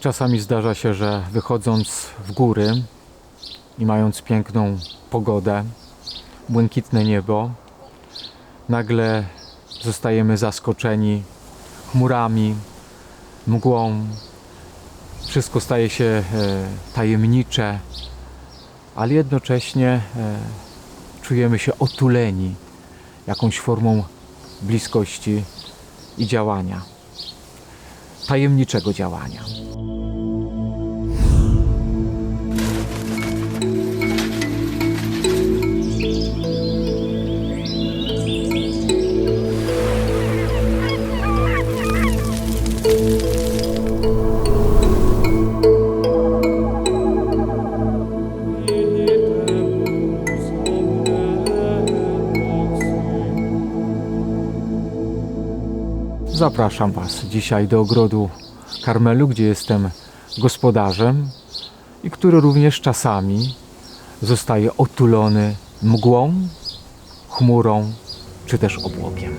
Czasami zdarza się, że wychodząc w góry i mając piękną pogodę, błękitne niebo, nagle zostajemy zaskoczeni chmurami, mgłą. Wszystko staje się e, tajemnicze, ale jednocześnie e, czujemy się otuleni jakąś formą bliskości i działania, tajemniczego działania. Zapraszam Was dzisiaj do ogrodu Karmelu, gdzie jestem gospodarzem i który również czasami zostaje otulony mgłą, chmurą czy też obłokiem.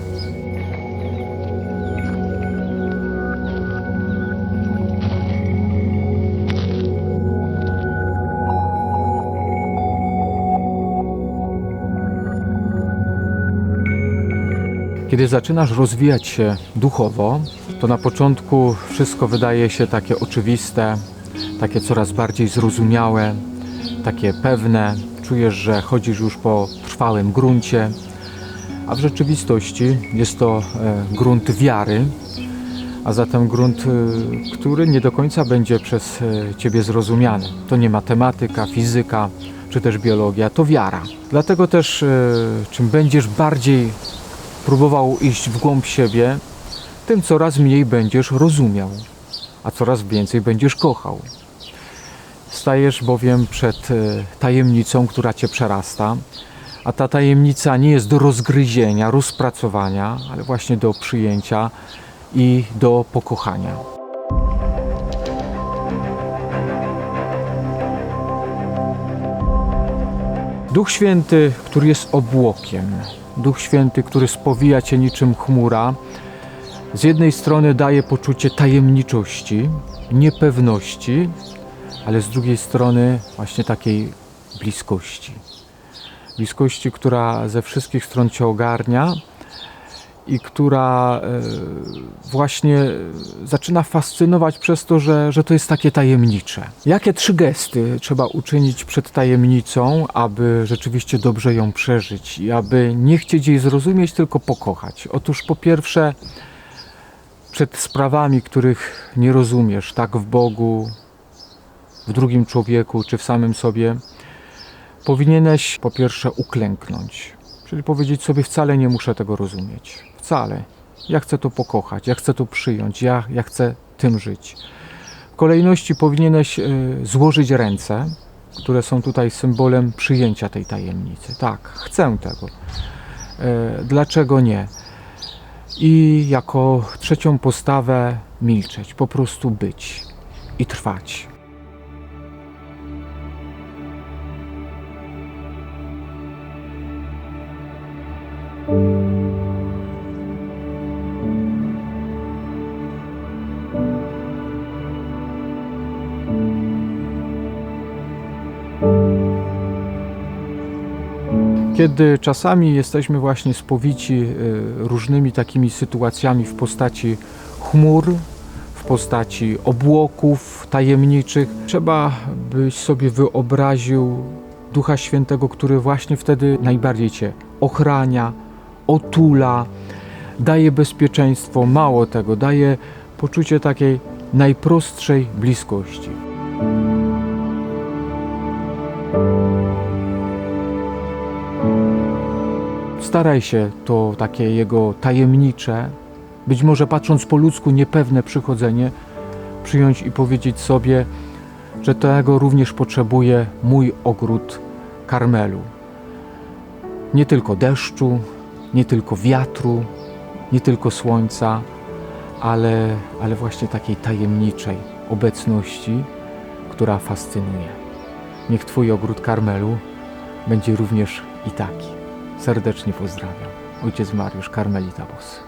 Kiedy zaczynasz rozwijać się duchowo, to na początku wszystko wydaje się takie oczywiste, takie coraz bardziej zrozumiałe, takie pewne. Czujesz, że chodzisz już po trwałym gruncie, a w rzeczywistości jest to e, grunt wiary, a zatem grunt, e, który nie do końca będzie przez e, Ciebie zrozumiany. To nie matematyka, fizyka czy też biologia, to wiara. Dlatego też, czym będziesz bardziej próbował iść w głąb siebie, tym coraz mniej będziesz rozumiał, a coraz więcej będziesz kochał. Stajesz bowiem przed e, tajemnicą, która cię przerasta, a ta tajemnica nie jest do rozgryzienia, rozpracowania, ale właśnie do przyjęcia i do pokochania. Duch Święty, który jest obłokiem, Duch Święty, który spowija cię niczym chmura, z jednej strony daje poczucie tajemniczości, niepewności, ale z drugiej strony właśnie takiej bliskości. Bliskości, która ze wszystkich stron cię ogarnia i która e, właśnie zaczyna fascynować przez to, że, że to jest takie tajemnicze. Jakie trzy gesty trzeba uczynić przed tajemnicą, aby rzeczywiście dobrze ją przeżyć i aby nie chcieć jej zrozumieć, tylko pokochać? Otóż po pierwsze, przed sprawami, których nie rozumiesz, tak w Bogu, w drugim człowieku czy w samym sobie, powinieneś po pierwsze uklęknąć. Czyli powiedzieć sobie, wcale nie muszę tego rozumieć. Wcale. Ja chcę to pokochać, ja chcę to przyjąć, ja, ja chcę tym żyć. W kolejności powinieneś y, złożyć ręce, które są tutaj symbolem przyjęcia tej tajemnicy. Tak, chcę tego. Y, dlaczego nie? I jako trzecią postawę milczeć, po prostu być i trwać. Kiedy czasami jesteśmy właśnie spowici y, różnymi takimi sytuacjami w postaci chmur, w postaci obłoków tajemniczych, trzeba byś sobie wyobraził Ducha Świętego, który właśnie wtedy najbardziej cię ochrania, otula, daje bezpieczeństwo, mało tego, daje poczucie takiej najprostszej bliskości. Staraj się to takie jego tajemnicze, być może patrząc po ludzku niepewne przychodzenie, przyjąć i powiedzieć sobie, że tego również potrzebuje mój ogród Karmelu. Nie tylko deszczu, nie tylko wiatru, nie tylko słońca, ale, ale właśnie takiej tajemniczej obecności, która fascynuje. Niech Twój ogród Karmelu będzie również i taki. Serdecznie pozdrawiam. Ojciec Mariusz Karmelita Bos.